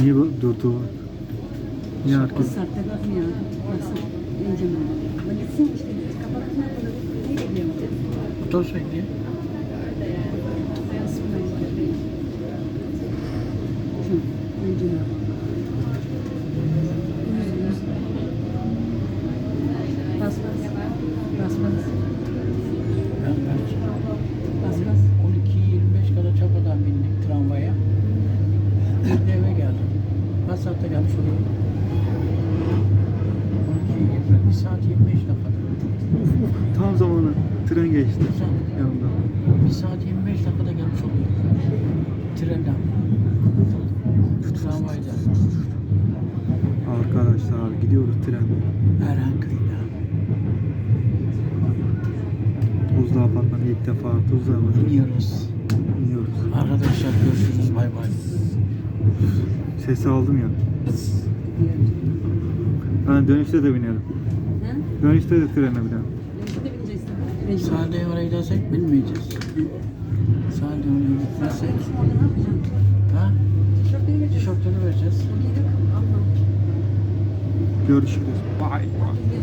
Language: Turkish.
Niye bu durdu? Niye herkes? saatte bakmıyor. Baksana. İnce mi? Bak gitsin işte. Kapatsın. Ne bekliyor? Otur söyle. Şu. İnce mi? Kaç saatte gelmiş oluyor? 12 bir saat 25 dakikada. Tam zamanı tren geçti Güzel. yanımda. Bir saat 25 dakikada gelmiş oluyor. Trenden. Tramvayda. Arkadaşlar gidiyoruz trenle. Erhanköy'de. Tuzla Apartmanı ilk defa Tuzla Apartmanı İniyoruz. iniyoruz. Arkadaşlar görüşürüz. Bay bay. Sesi aldım ya. Ben dönüşte de binerim. Ha? Dönüşte de trene binerim. Neyse de bineceksin. Mecbur. Sade oraya gidersek binmeyeceğiz. Sade oraya gitmezsek. Orada ne? Ha? Tişörtleri vereceğiz. Görüşürüz. Bye.